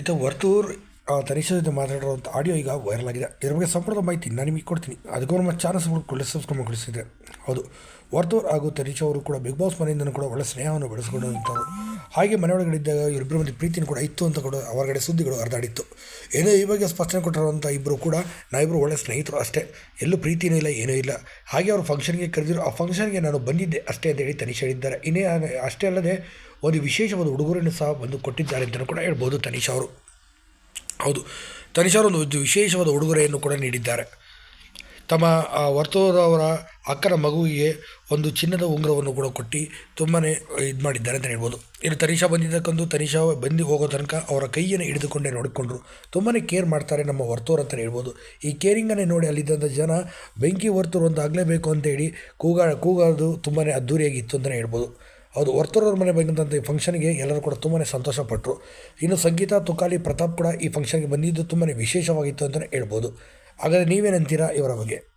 ಇದು ವರ್ತೂರ್ ತನಿಷ ಜೊತೆ ಮಾತಾಡಿರುವಂಥ ಆಡಿಯೋ ಈಗ ವೈರಲ್ ಆಗಿದೆ. ಇದ್ರ ಬಗ್ಗೆ ಸಂಪೂರ್ಣ ಮಾಹಿತಿ ನಾನು ನಿಮಗೆ ಕೊಡ್ತೀನಿ. ಅದಕ್ಕೂ ನಮ್ಮ ಚಾನಲ್ಸ್ ಕೂಡ ಸಬ್ಸ್ಕ್ರೈಬ್ ಮಾಡಿಸಿದೆ ಹೌದು, ವರ್ತೂರ್ ಹಾಗೂ ತನಿಷ ಅವರು ಕೂಡ ಬಿಗ್ ಬಾಸ್ ಮನೆಯಿಂದನೂ ಕೂಡ ಒಳ್ಳೆ ಸ್ನೇಹವನ್ನು ಬೆಳೆಸ್ಕೊಂಡಂಥವ್ರು ಹಾಗೆ ಮನೆಯೊಳಗಡೆ ಇವರಿಬ್ಬರ ಮಧ್ಯೆ ಪ್ರೀತಿನೂ ಕೂಡ ಇತ್ತು ಅಂತ ಕೂಡ ಹೊರಗಡೆ ಸುದ್ದಿಗಳು ಹರಿದಾಡಿತ್ತು. ಏನೋ ಬಗ್ಗೆ ಸ್ಪಷ್ಟನೆ ಕೊಟ್ಟಿರುವಂಥ ಇಬ್ಬರು ಕೂಡ ನಾವಿಬ್ಬರು ಒಳ್ಳೆ ಸ್ನೇಹಿತರು ಅಷ್ಟೇ. ಎಲ್ಲೂ ಪ್ರೀತಿನೂ ಇಲ್ಲ, ಏನೂ ಇಲ್ಲ. ಹಾಗೆ ಅವರು ಫಂಕ್ಷನ್ಗೆ ಕರೆದಿರೋ, ಆ ಫಂಕ್ಷನ್ಗೆ ನಾನು ಬಂದಿದ್ದೆ ಅಷ್ಟೇ ಅಂತ ಹೇಳಿ ತನಿಷ್ ಹೇಳಿದ್ದಾರೆ. ಇನ್ನೇ ಅಷ್ಟೇ ಅಲ್ಲದೆ ಒಂದು ವಿಶೇಷವಾದ ಉಡುಗೊರೆಯನ್ನು ಸಹ ಬಂದು ಕೊಟ್ಟಿದ್ದಾರೆ ಅಂತಲೂ ಕೂಡ ಹೇಳ್ಬೋದು ತನಿಷ್ ಅವರು. ಹೌದು. ತನಿಷ್ ಅವರು ಒಂದು ವಿಶೇಷವಾದ ಉಡುಗೊರೆಯನ್ನು ಕೂಡ ನೀಡಿದ್ದಾರೆ. ತಮ್ಮ, ಆ ವರ್ತೂರವರ ಅಕ್ಕನ ಮಗುವಿಗೆ ಒಂದು ಚಿನ್ನದ ಉಂಗುರವನ್ನು ಕೂಡ ಕೊಟ್ಟು ತುಂಬಾ ಇದು ಮಾಡಿದ್ದಾರೆ ಅಂತ ಹೇಳ್ಬೋದು. ಇನ್ನು ತನಿಷಾ ಬಂದಿದ್ದಕ್ಕೊಂದು ತನಿಷಾ ಬಂದು ಹೋಗೋ ತನಕ ಅವರ ಕೈಯನ್ನು ಹಿಡಿದುಕೊಂಡೇ ನೋಡಿಕೊಂಡ್ರು. ತುಂಬಾ ಕೇರ್ ಮಾಡ್ತಾರೆ ನಮ್ಮ ವರ್ತೂರ್ ಅಂತ ಹೇಳ್ಬೋದು. ಈ ಕೇರಿಂಗನ್ನೇ ನೋಡಿ ಅಲ್ಲಿದ್ದಂಥ ಜನ ಬೆಂಕಿ ವರ್ತೂರು ಅಂತ ಆಗಲೇಬೇಕು ಅಂತೇಳಿ ಕೂಗಾ, ಕೂಗೋದು ತುಂಬಾ ಅದ್ಧೂರಿಯಾಗಿತ್ತು ಅಂತಲೇ ಹೇಳ್ಬೋದು. ಅದು ವರ್ತೂರವ್ರ ಮನೆ ಬಂದಂಥ ಈ ಫಂಕ್ಷನ್ಗೆ ಎಲ್ಲರೂ ಕೂಡ ತುಂಬಾ ಸಂತೋಷಪಟ್ಟರು ಇನ್ನು ಸಂಗೀತ ತುಕಾಲಿ ಪ್ರತಾಪ್ ಕೂಡ ಈ ಫಂಕ್ಷನ್ಗೆ ಬಂದಿದ್ದು ತುಂಬಾ ವಿಶೇಷವಾಗಿತ್ತು ಅಂತಲೇ ಹೇಳ್ಬೋದು. ಹಾಗಾದರೆ ನೀವೇನಂತೀರಾ ಇವರ ಬಗ್ಗೆ?